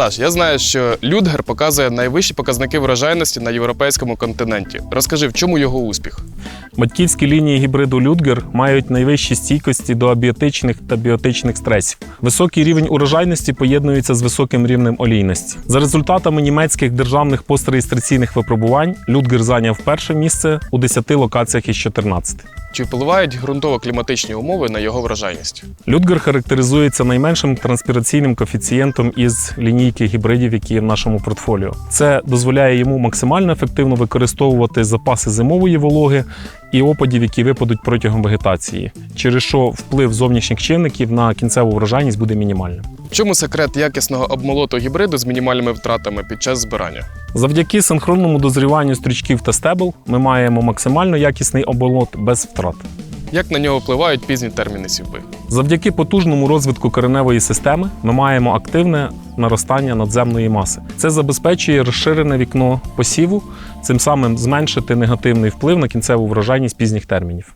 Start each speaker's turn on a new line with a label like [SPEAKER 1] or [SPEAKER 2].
[SPEAKER 1] Саш, я знаю, що Людгер показує найвищі показники врожайності на європейському континенті. Розкажи, в чому його успіх?
[SPEAKER 2] Батьківські лінії гібриду Людгер мають найвищі стійкості до абіотичних та біотичних стресів. Високий рівень урожайності поєднується з високим рівнем олійності. За результатами німецьких державних постреєстраційних випробувань Людгер зайняв перше місце у 10 локаціях із 14.
[SPEAKER 1] Чи впливають ґрунтово-кліматичні умови на його врожайність?
[SPEAKER 2] Людгер характеризується найменшим транспіраційним коефіцієнтом із лінійки гібридів, які є в нашому портфоліо. Це дозволяє йому максимально ефективно використовувати запаси зимової вологи і опадів, які випадуть протягом вегетації, через що вплив зовнішніх чинників на кінцеву врожайність буде мінімальним.
[SPEAKER 1] В чому секрет якісного обмолоту гібриду з мінімальними втратами під час збирання?
[SPEAKER 2] Завдяки синхронному дозріванню стрічків та стебел ми маємо максимально якісний оболот без втрат.
[SPEAKER 1] Як на нього впливають пізні терміни сівби?
[SPEAKER 2] Завдяки потужному розвитку кореневої системи ми маємо активне наростання надземної маси. Це забезпечує розширене вікно посіву, цим самим зменшити негативний вплив на кінцеву врожайність пізніх термінів.